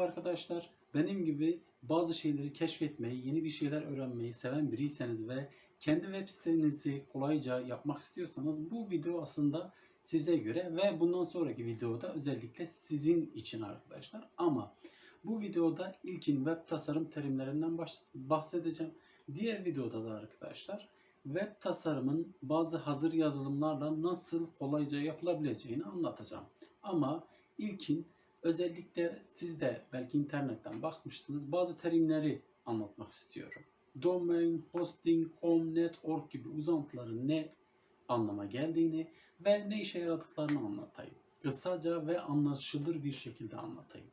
arkadaşlar benim gibi bazı şeyleri keşfetmeyi, yeni bir şeyler öğrenmeyi seven biriyseniz ve kendi web sitenizi kolayca yapmak istiyorsanız bu video aslında size göre ve bundan sonraki videoda özellikle sizin için arkadaşlar. Ama bu videoda ilkin web tasarım terimlerinden bahsedeceğim. Diğer videoda da arkadaşlar web tasarımın bazı hazır yazılımlarla nasıl kolayca yapılabileceğini anlatacağım. Ama ilkin özellikle siz de belki internetten bakmışsınız bazı terimleri anlatmak istiyorum. Domain, hosting, com, net, org gibi uzantıların ne anlama geldiğini ve ne işe yaradıklarını anlatayım. Kısaca ve anlaşılır bir şekilde anlatayım.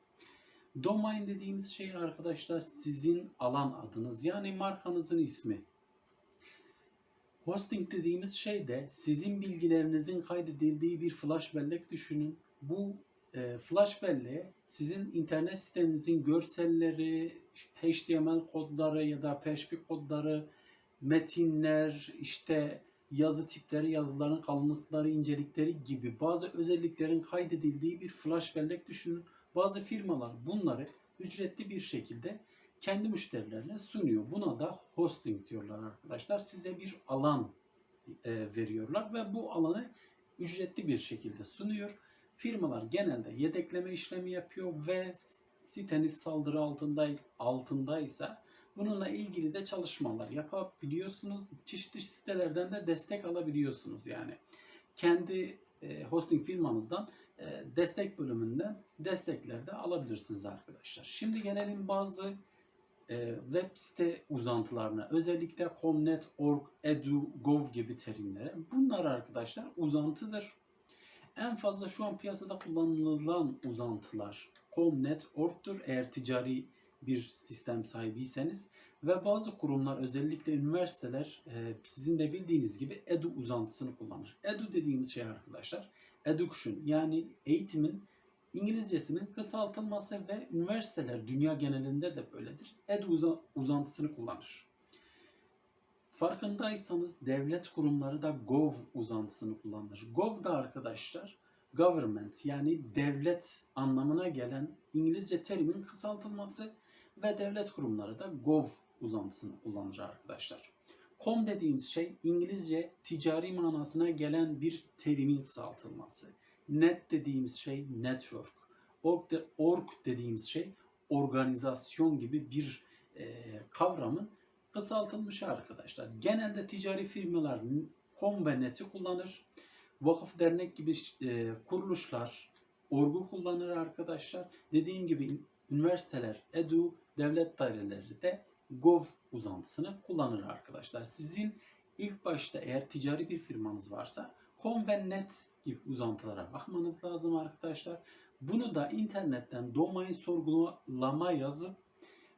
Domain dediğimiz şey arkadaşlar sizin alan adınız yani markanızın ismi. Hosting dediğimiz şey de sizin bilgilerinizin kaydedildiği bir flash bellek düşünün. Bu flash belleğe sizin internet sitenizin görselleri, HTML kodları ya da PHP kodları, metinler, işte yazı tipleri, yazıların kalınlıkları, incelikleri gibi bazı özelliklerin kaydedildiği bir flash bellek düşünün. Bazı firmalar bunları ücretli bir şekilde kendi müşterilerine sunuyor. Buna da hosting diyorlar arkadaşlar. Size bir alan e, veriyorlar ve bu alanı ücretli bir şekilde sunuyor. Firmalar genelde yedekleme işlemi yapıyor ve siteniz saldırı altında altındaysa bununla ilgili de çalışmalar yapabiliyorsunuz. Çeşitli sitelerden de destek alabiliyorsunuz yani. Kendi e, hosting firmanızdan e, destek bölümünden destekler de alabilirsiniz arkadaşlar. Şimdi gelelim bazı e, web site uzantılarına. Özellikle comnet, org, edu, gov gibi terimlere. Bunlar arkadaşlar uzantıdır. En fazla şu an piyasada kullanılan uzantılar comnet, org'tur eğer ticari bir sistem sahibiyseniz ve bazı kurumlar özellikle üniversiteler e, sizin de bildiğiniz gibi edu uzantısını kullanır. Edu dediğimiz şey arkadaşlar education yani eğitimin İngilizcesinin kısaltılması ve üniversiteler dünya genelinde de böyledir. Edu uza- uzantısını kullanır. Farkındaysanız devlet kurumları da gov uzantısını kullanır. Gov da arkadaşlar government yani devlet anlamına gelen İngilizce terimin kısaltılması ve devlet kurumları da gov uzantısını kullanır arkadaşlar. Com dediğimiz şey İngilizce ticari manasına gelen bir terimin kısaltılması. Net dediğimiz şey network. Org, de, org dediğimiz şey organizasyon gibi bir e, kavramın kısaltılmışı arkadaşlar. Genelde ticari firmalar com ve net'i kullanır. Vakıf dernek gibi e, kuruluşlar orgu kullanır arkadaşlar. Dediğim gibi üniversiteler, edu, devlet daireleri de gov uzantısını kullanır arkadaşlar. Sizin ilk başta eğer ticari bir firmanız varsa com ve net gibi uzantılara bakmanız lazım arkadaşlar. Bunu da internetten domain sorgulama yazıp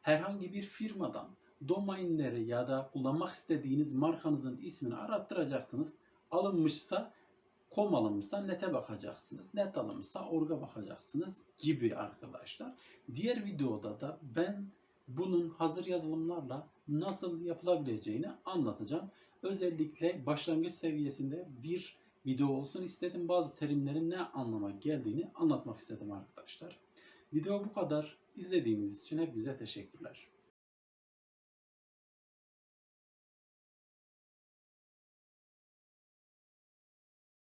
herhangi bir firmadan domainleri ya da kullanmak istediğiniz markanızın ismini arattıracaksınız. Alınmışsa com alınmışsa nete bakacaksınız. Net alınmışsa orga bakacaksınız gibi arkadaşlar. Diğer videoda da ben bunun hazır yazılımlarla nasıl yapılabileceğini anlatacağım. Özellikle başlangıç seviyesinde bir video olsun istedim. Bazı terimlerin ne anlama geldiğini anlatmak istedim arkadaşlar. Video bu kadar. İzlediğiniz için hepinize teşekkürler.